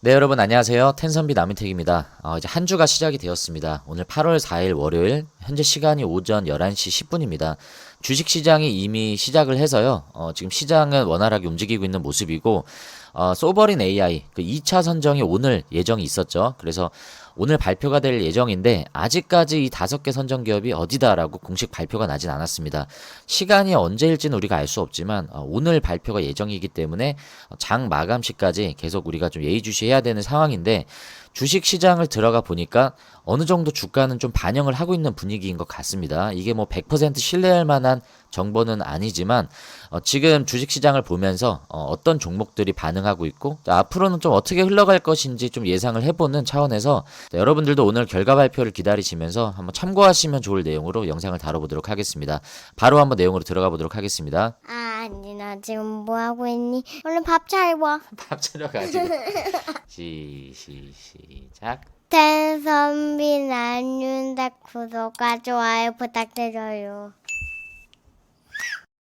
네, 여러분 안녕하세요. 텐선비 남인택입니다. 어, 이제 한 주가 시작이 되었습니다. 오늘 8월 4일 월요일, 현재 시간이 오전 11시 10분입니다. 주식 시장이 이미 시작을 해서요. 어, 지금 시장은 원활하게 움직이고 있는 모습이고, 어, 소버린 AI 그 2차 선정이 오늘 예정이 있었죠. 그래서 오늘 발표가 될 예정인데 아직까지 이 다섯 개 선정 기업이 어디다라고 공식 발표가 나진 않았습니다. 시간이 언제일지는 우리가 알 수 없지만 어, 오늘 발표가 예정이기 때문에 장 마감 시까지 계속 우리가 좀 예의주시해야 되는 상황인데 주식 시장을 들어가 보니까 어느 정도 주가는 좀 반영을 하고 있는 분위기인 것 같습니다. 이게 뭐 100% 신뢰할 만한 정보는 아니지만 어, 지금 주식 시장을 보면서 어, 떤 종목들이 반응하고 있고 자, 앞으로는 좀 어떻게 흘러갈 것인지 좀 예상을 해보는 차원에서 자, 여러분들도 오늘 결과 발표를 기다리시면서 한번 참고하시면 좋을 내용으로 영상을 다뤄보도록 하겠습니다. 바로 한번 내용으로 들어가 보도록 하겠습니다. 아, 아니, 나 지금 뭐 하고 있니? 얼른 밥 차려봐. 밥 차려가지고 시, 시, 시 작. 텐 선비 나윤다 구독과 좋아요 부탁드려요.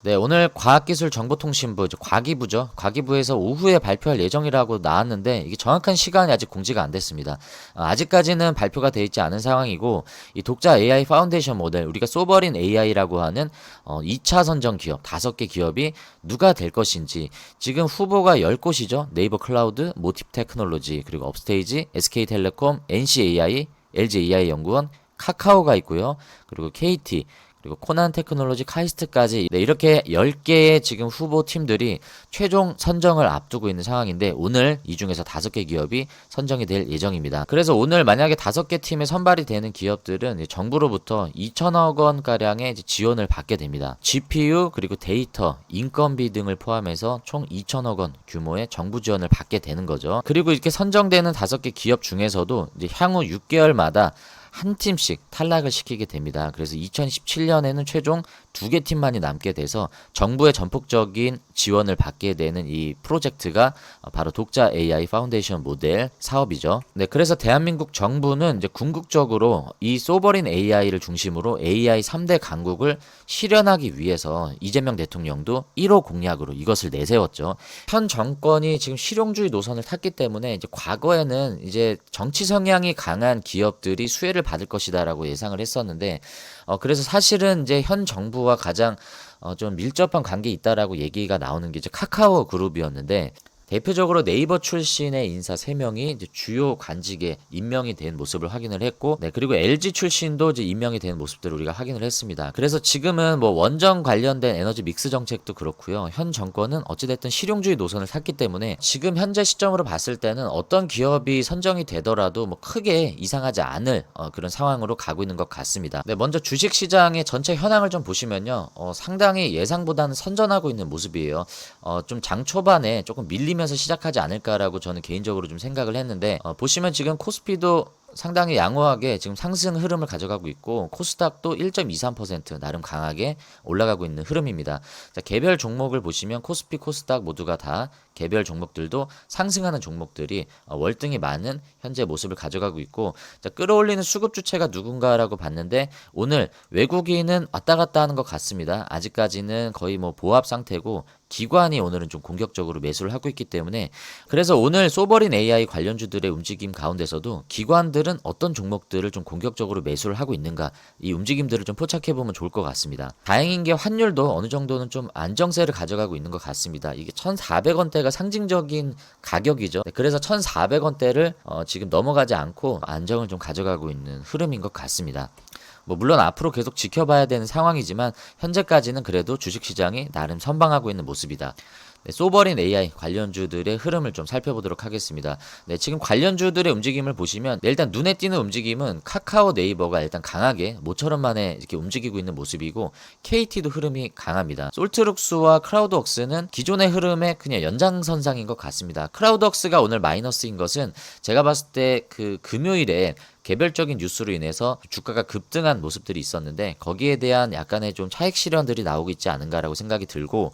네, 오늘 과학기술정보통신부, 과기부죠. 과기부에서 오후에 발표할 예정이라고 나왔는데 이게 정확한 시간이 아직 공지가 안 됐습니다. 어, 아직까지는 발표가 돼 있지 않은 상황이고 이 독자 AI 파운데이션 모델, 우리가 소버린 AI라고 하는 어, 2차 선정 기업, 5개 기업이 누가 될 것인지 지금 후보가 10곳이죠. 네이버 클라우드, 모티브 테크놀로지, 그리고 업스테이지, SK텔레콤, NCAI, LGAI 연구원, 카카오가 있고요. 그리고 KT, 그리고 코난 테크놀로지 카이스트까지 네, 이렇게 10개의 지금 후보 팀들이 최종 선정을 앞두고 있는 상황인데 오늘 이 중에서 5개 기업이 선정이 될 예정입니다. 그래서 오늘 만약에 5개 팀에 선발이 되는 기업들은 정부로부터 2천억 원 가량의 이제 지원을 받게 됩니다. GPU 그리고 데이터, 인건비 등을 포함해서 총 2천억 원 규모의 정부 지원을 받게 되는 거죠. 그리고 이렇게 선정되는 5개 기업 중에서도 향후 6개월마다 한 팀씩 탈락을 시키게 됩니다. 그래서 2017년에는 최종 두 개 팀만이 남게 돼서 정부의 전폭적인 지원을 받게 되는 이 프로젝트가 바로 독자 AI 파운데이션 모델 사업이죠. 네, 그래서 대한민국 정부는 이제 궁극적으로 이 소버린 AI를 중심으로 AI 3대 강국을 실현하기 위해서 이재명 대통령도 1호 공약으로 이것을 내세웠죠. 현 정권이 지금 실용주의 노선을 탔기 때문에 이제 과거에는 이제 정치 성향이 강한 기업들이 수혜를 받을 것이다라고 예상을 했었는데 어 그래서 사실은 이제 현 정부와 가장 어, 좀 밀접한 관계 있다라고 얘기가 나오는 게 이제 카카오 그룹이었는데 대표적으로 네이버 출신의 인사 3명이 이제 주요 관직에 임명이 된 모습을 확인을 했고, 네, 그리고 LG 출신도 이제 임명이 된 모습들을 우리가 확인을 했습니다. 그래서 지금은 뭐 원전 관련된 에너지 믹스 정책도 그렇고요. 현 정권은 어찌됐든 실용주의 노선을 탔기 때문에 지금 현재 시점으로 봤을 때는 어떤 기업이 선정이 되더라도 뭐 크게 이상하지 않을 어, 그런 상황으로 가고 있는 것 같습니다. 네, 먼저 주식 시장의 전체 현황을 좀 보시면요. 어, 상당히 예상보다는 선전하고 있는 모습이에요. 어, 좀 장 초반에 조금 밀림 면서 시작하지 않을까라고 저는 개인적으로 좀 생각을 했는데 어, 보시면 지금 코스피도 상당히 양호하게 지금 상승 흐름을 가져가고 있고 코스닥도 1.23% 나름 강하게 올라가고 있는 흐름입니다. 자, 개별 종목을 보시면 코스피, 코스닥 모두가 다 개별 종목들도 상승하는 종목들이 어, 월등히 많은 현재 모습을 가져가고 있고 자, 끌어올리는 수급 주체가 누군가라고 봤는데 오늘 외국인은 왔다 갔다 하는 것 같습니다. 아직까지는 거의 뭐 보합 상태고 기관이 오늘은 좀 공격적으로 매수를 하고 있기 때문에 그래서 오늘 소버린 AI 관련주들의 움직임 가운데서도 기관들은 어떤 종목들을 좀 공격적으로 매수를 하고 있는가 이 움직임들을 좀 포착해 보면 좋을 것 같습니다. 다행인 게 환율도 어느 정도는 좀 안정세를 가져가고 있는 것 같습니다. 이게 1,400원대가 상징적인 가격이죠. 네, 그래서 1,400원대를 어 지금 넘어가지 않고 안정을 좀 가져가고 있는 흐름인 것 같습니다. 뭐 물론 앞으로 계속 지켜봐야 되는 상황이지만 현재까지는 그래도 주식시장이 나름 선방하고 있는 모습이다. 네, 소버린 AI 관련주들의 흐름을 좀 살펴보도록 하겠습니다. 네, 지금 관련주들의 움직임을 보시면 네, 일단 눈에 띄는 움직임은 카카오 네이버가 일단 강하게 모처럼 만에 이렇게 움직이고 있는 모습이고 KT도 흐름이 강합니다. 솔트룩스와 크라우드웍스는 기존의 흐름의 그냥 연장선상인 것 같습니다. 크라우드웍스가 오늘 마이너스인 것은 제가 봤을 때 그 금요일에 개별적인 뉴스로 인해서 주가가 급등한 모습들이 있었는데 거기에 대한 약간의 좀 차익 실현들이 나오고 있지 않은가라고 생각이 들고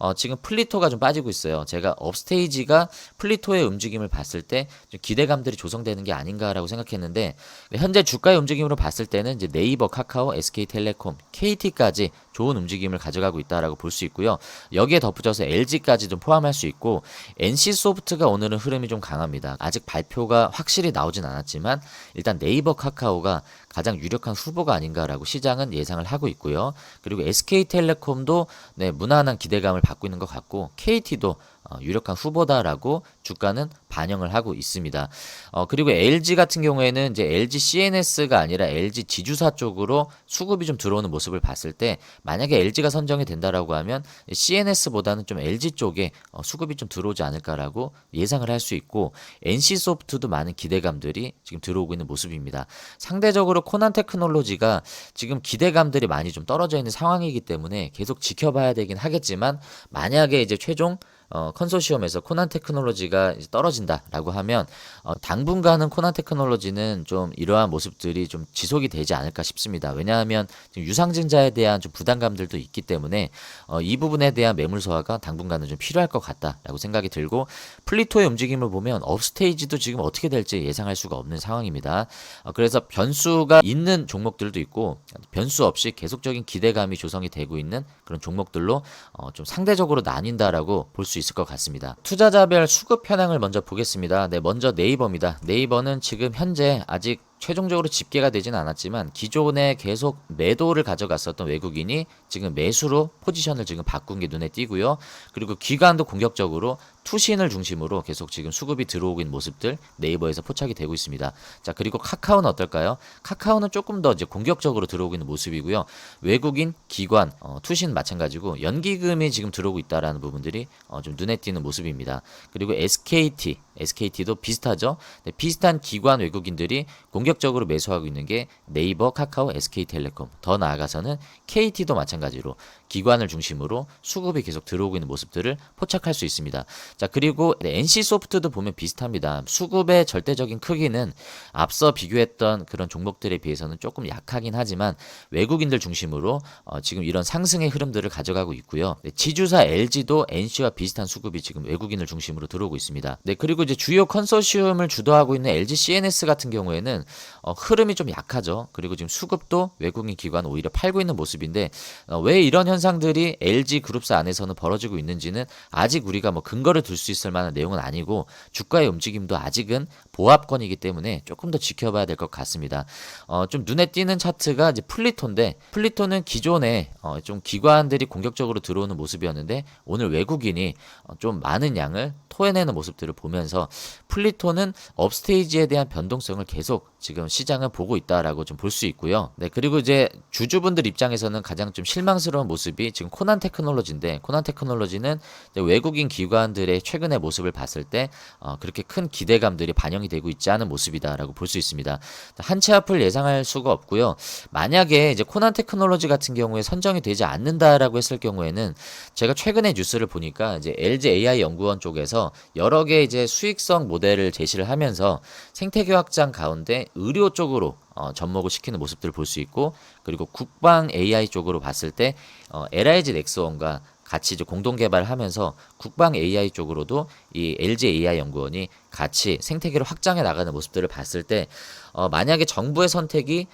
어, 지금 플리토가 좀 빠지고 있어요. 제가 업스테이지가 플리토의 움직임을 봤을 때 기대감들이 조성되는 게 아닌가라고 생각했는데 현재 주가의 움직임으로 봤을 때는 이제 네이버, 카카오, SK텔레콤, KT까지 좋은 움직임을 가져가고 있다라고 볼 수 있고요. 여기에 덧붙여서 LG까지 좀 포함할 수 있고 NC 소프트가 오늘은 흐름이 좀 강합니다. 아직 발표가 확실히 나오진 않았지만 일단 네이버 카카오가 가장 유력한 후보가 아닌가라고 시장은 예상을 하고 있고요. 그리고 SK텔레콤도 네, 무난한 기대감을 받고 있는 것 같고 KT도 어, 유력한 후보다라고 주가는 반영을 하고 있습니다. 어, 그리고 LG 같은 경우에는 이제 LG CNS가 아니라 LG 지주사 쪽으로 수급이 좀 들어오는 모습을 봤을 때 만약에 LG가 선정이 된다라고 하면 CNS보다는 좀 LG 쪽에 어, 수급이 좀 들어오지 않을까라고 예상을 할 수 있고 NC 소프트도 많은 기대감들이 지금 들어오고 있는 모습입니다. 상대적으로 코난 테크놀로지가 지금 기대감들이 많이 좀 떨어져 있는 상황이기 때문에 계속 지켜봐야 되긴 하겠지만 만약에 이제 최종 어, 컨소시엄에서 코난 테크놀로지가 떨어진다라고 하면 어, 당분간은 코난 테크놀로지는 좀 이러한 모습들이 좀 지속이 되지 않을까 싶습니다. 왜냐하면 지금 유상증자에 대한 좀 부담감들도 있기 때문에 어, 이 부분에 대한 매물 소화가 당분간은 좀 필요할 것 같다라고 생각이 들고 플리토의 움직임을 보면 업스테이지도 지금 어떻게 될지 예상할 수가 없는 상황입니다. 어, 그래서 변수가 있는 종목들도 있고 변수 없이 계속적인 기대감이 조성이 되고 있는 그런 종목들로 어, 좀 상대적으로 나뉜다라고 볼수 있을 것 같습니다. 투자자별 수급 현황을 먼저 보겠습니다. 네, 먼저 네이버입니다. 네이버는 지금 현재 아직 최종적으로 집계가 되진 않았지만 기존에 계속 매도를 가져갔었던 외국인이 지금 매수로 포지션을 지금 바꾼 게 눈에 띄고요. 그리고 기관도 공격적으로 투신을 중심으로 계속 지금 수급이 들어오고 있는 모습들 네이버에서 포착이 되고 있습니다. 자, 그리고 카카오는 어떨까요? 카카오는 조금 더 이제 공격적으로 들어오고 있는 모습이고요. 외국인, 기관, 어, 투신 마찬가지고 연기금이 지금 들어오고 있다라는 부분들이 어, 좀 눈에 띄는 모습입니다. 그리고 SKT, SKT도 비슷하죠. 네, 비슷한 기관 외국인들이 공격 적으로 매수하고 있는 게 네이버, 카카오, SK텔레콤. 더 나아가서는 KT도 마찬가지로 기관을 중심으로 수급이 계속 들어오고 있는 모습들을 포착할 수 있습니다. 자, 그리고 네, NC 소프트도 보면 비슷합니다. 수급의 절대적인 크기는 앞서 비교했던 그런 종목들에 비해서는 조금 약하긴 하지만 외국인들 중심으로 어, 지금 이런 상승의 흐름들을 가져가고 있고요. 네, 지주사 LG도 NC와 비슷한 수급이 지금 외국인을 중심으로 들어오고 있습니다. 네, 그리고 이제 주요 컨소시엄을 주도하고 있는 LG CNS 같은 경우에는 어, 흐름이 좀 약하죠. 그리고 지금 수급도 외국인 기관 오히려 팔고 있는 모습인데 어, 왜 이런 현상들이 LG 그룹사 안에서는 벌어지고 있는지는 아직 우리가 뭐 근거를 둘 수 있을 만한 내용은 아니고 주가의 움직임도 아직은 보합권이기 때문에 조금 더 지켜봐야 될 것 같습니다. 어, 좀 눈에 띄는 차트가 이제 플리토인데 플리토는 기존에 어, 좀 기관들이 공격적으로 들어오는 모습이었는데 오늘 외국인이 어, 좀 많은 양을 토해내는 모습들을 보면서 플리토는 업스테이지에 대한 변동성을 계속 지금 시장은 보고 있다라고 좀 볼 수 있고요. 네, 그리고 이제 주주분들 입장에서는 가장 좀 실망스러운 모습이 지금 코난 테크놀로지인데 코난 테크놀로지는 외국인 기관들의 최근의 모습을 봤을 때 어, 그렇게 큰 기대감들이 반영 이 되고 있지 않은 모습이다라고 볼 수 있습니다. 한치 앞을 예상할 수가 없고요. 만약에 이제 코난 테크놀로지 같은 경우에 선정이 되지 않는다라고 했을 경우에는 제가 최근에 뉴스를 보니까 이제 LG AI 연구원 쪽에서 여러 개 이제 수익성 모델을 제시를 하면서 생태계 확장 가운데 의료 쪽으로 어, 접목을 시키는 모습들을 볼 수 있고 그리고 국방 AI 쪽으로 봤을 때 어, LIG 넥스원과 같이 이제 공동 개발하면서 국방 AI 쪽으로도 이 LG AI 연구원이 같이 생태계를 확장해 나가는 모습들을 봤을 때 어, 만약에 정부의 선택이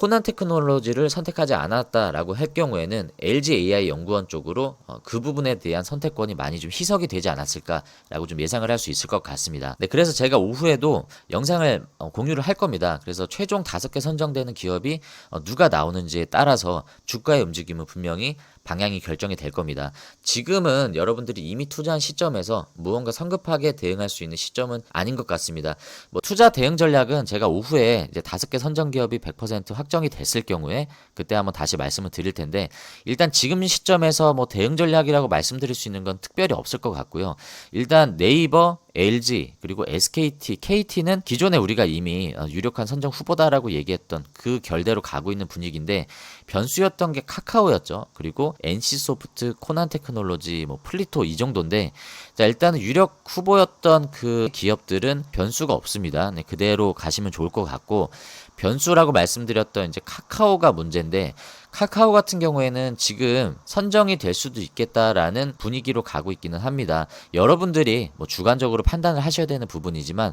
코난 테크놀로지를 선택하지 않았다라고 할 경우에는 LG AI 연구원 쪽으로 어, 그 부분에 대한 선택권이 많이 좀 희석이 되지 않았을까라고 좀 예상을 할 수 있을 것 같습니다. 네, 그래서 제가 오후에도 영상을 어, 공유를 할 겁니다. 그래서 최종 다섯 개 선정되는 기업이 어, 누가 나오는지에 따라서 주가의 움직임은 분명히 방향이 결정이 될 겁니다. 지금은 여러분들이 이미 투자한 시점에서 무언가 성급하게 대응할 수 있는 시점은 아닌 것 같습니다. 뭐 투자 대응 전략은 제가 오후에 이제 다섯 개 선정 기업이 100% 확정이 됐을 경우에 그때 한번 다시 말씀을 드릴 텐데 일단 지금 시점에서 뭐 대응 전략이라고 말씀드릴 수 있는 건 특별히 없을 것 같고요. 일단 네이버 LG 그리고 SKT, KT는 기존에 우리가 이미 어, 유력한 선정 후보다라고 얘기했던 그 결대로 가고 있는 분위기인데 변수였던 게 카카오였죠. 그리고 NC소프트, 코난 테크놀로지, 뭐 플리토 이 정도인데 자, 일단은 유력 후보였던 그 기업들은 변수가 없습니다. 네, 그대로 가시면 좋을 것 같고 변수라고 말씀드렸던 이제 카카오가 문제인데 카카오 같은 경우에는 지금 선정이 될 수도 있겠다라는 분위기로 가고 있기는 합니다. 여러분들이 뭐 주관적으로 판단을 하셔야 되는 부분이지만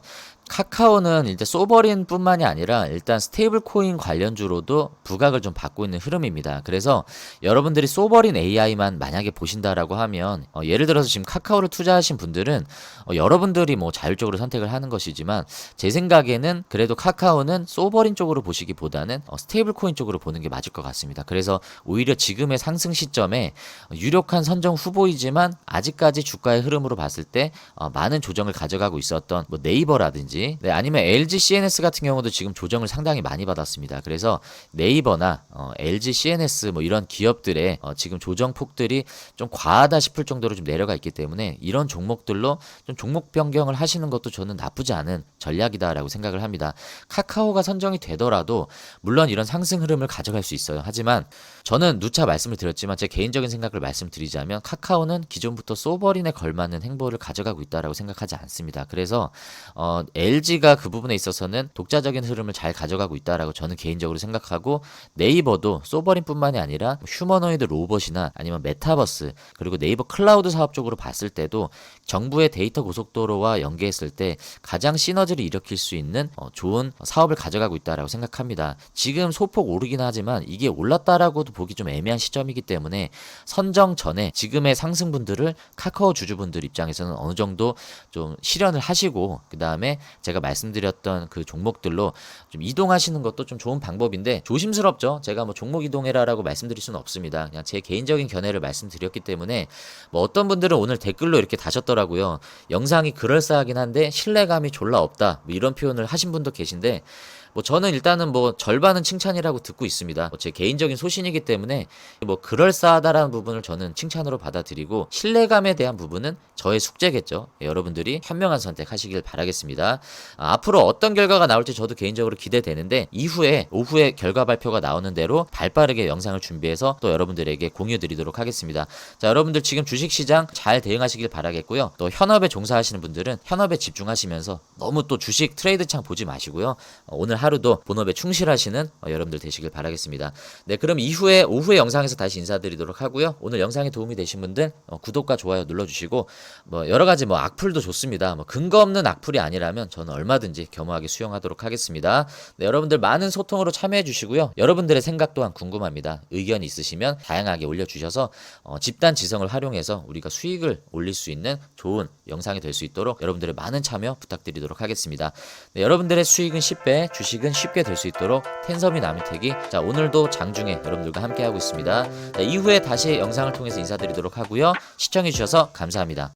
카카오는 일단 소버린뿐만이 아니라 일단 스테이블 코인 관련주로도 부각을 좀 받고 있는 흐름입니다. 그래서 여러분들이 소버린 AI만 만약에 보신다라고 하면 어, 예를 들어서 지금 카카오를 투자하신 분들은 어, 여러분들이 뭐 자율적으로 선택을 하는 것이지만 제 생각에는 그래도 카카오는 소버린 쪽으로 보시기보다는 어, 스테이블 코인 쪽으로 보는 게 맞을 것 같습니다. 그래서 오히려 지금의 상승 시점에 유력한 선정 후보이지만 아직까지 주가의 흐름으로 봤을 때 어, 많은 조정을 가져가고 있었던 뭐 네이버라든지 네, 아니면 LG CNS 같은 경우도 지금 조정을 상당히 많이 받았습니다. 그래서 네이버나 어, LG CNS 뭐 이런 기업들의 어, 지금 조정 폭들이 좀 과하다 싶을 정도로 좀 내려가 있기 때문에 이런 종목들로 좀 종목 변경을 하시는 것도 저는 나쁘지 않은 전략이다라고 생각을 합니다. 카카오가 선정이 되더라도 물론 이런 상승 흐름을 가져갈 수 있어요. 하지만 저는 누차 말씀을 드렸지만 제 개인적인 생각을 말씀드리자면 카카오는 기존부터 소버린에 걸맞는 행보를 가져가고 있다라고 생각하지 않습니다. 그래서 어, LG가 그 부분에 있어서는 독자적인 흐름을 잘 가져가고 있다라고 저는 개인적으로 생각하고 네이버도 소버린뿐만이 아니라 휴머노이드 로봇이나 아니면 메타버스 그리고 네이버 클라우드 사업 쪽으로 봤을 때도 정부의 데이터 고속도로와 연계했을 때 가장 시너지를 일으킬 수 있는 어, 좋은 사업을 가져가고 있다라고 생각합니다. 지금 소폭 오르긴 하지만 이게 올랐다라고도 보기 좀 애매한 시점이기 때문에 선정 전에 지금의 상승분들을 카카오 주주분들 입장에서는 어느 정도 좀 실현을 하시고 그 다음에 제가 말씀드렸던 그 종목들로 좀 이동하시는 것도 좀 좋은 방법인데 조심스럽죠. 제가 뭐 종목 이동해라라고 말씀드릴 수는 없습니다. 그냥 제 개인적인 견해를 말씀드렸기 때문에 뭐 어떤 분들은 오늘 댓글로 이렇게 다셨더라고요. 영상이 그럴싸하긴 한데 신뢰감이 졸라 없다. 뭐 이런 표현을 하신 분도 계신데 뭐 저는 일단은 뭐 절반은 칭찬이라고 듣고 있습니다. 뭐 제 개인적인 소신이기 때문에 뭐 그럴싸하다라는 부분을 저는 칭찬으로 받아들이고 신뢰감에 대한 부분은 저의 숙제겠죠. 예, 여러분들이 현명한 선택하시길 바라겠습니다. 아, 앞으로 어떤 결과가 나올지 저도 개인적으로 기대되는데 이후에 오후에 결과 발표가 나오는 대로 발빠르게 영상을 준비해서 또 여러분들에게 공유 드리도록 하겠습니다. 자, 여러분들 지금 주식 시장 잘 대응하시길 바라겠고요. 또 현업에 종사하시는 분들은 현업에 집중하시면서 너무 또 주식 트레이드 창 보지 마시고요. 어, 오늘 하루 도 본업에 충실하시는 어, 여러분들 되시길 바라겠습니다. 네, 그럼 이후에 오후에 영상에서 다시 인사드리도록 하고요. 오늘 영상이 도움이 되신 분들 어, 구독과 좋아요 눌러주시고 뭐 여러 가지 뭐 악플도 좋습니다. 뭐 근거 없는 악플이 아니라면 저는 얼마든지 겸허하게 수용하도록 하겠습니다. 네, 여러분들 많은 소통으로 참여해 주시고요. 여러분들의 생각 또한 궁금합니다. 의견이 있으시면 다양하게 올려주셔서 어, 집단 지성을 활용해서 우리가 수익을 올릴 수 있는 좋은 영상이 될 수 있도록 여러분들의 많은 참여 부탁드리도록 하겠습니다. 네, 여러분들의 수익은 10배, 주식 은 쉽게 될 수 있도록 텐섬이 나무태기. 자, 오늘도 장중에 여러분들과 함께하고 있습니다. 자, 이후에 다시 영상을 통해서 인사드리도록 하고요. 시청해주셔서 감사합니다.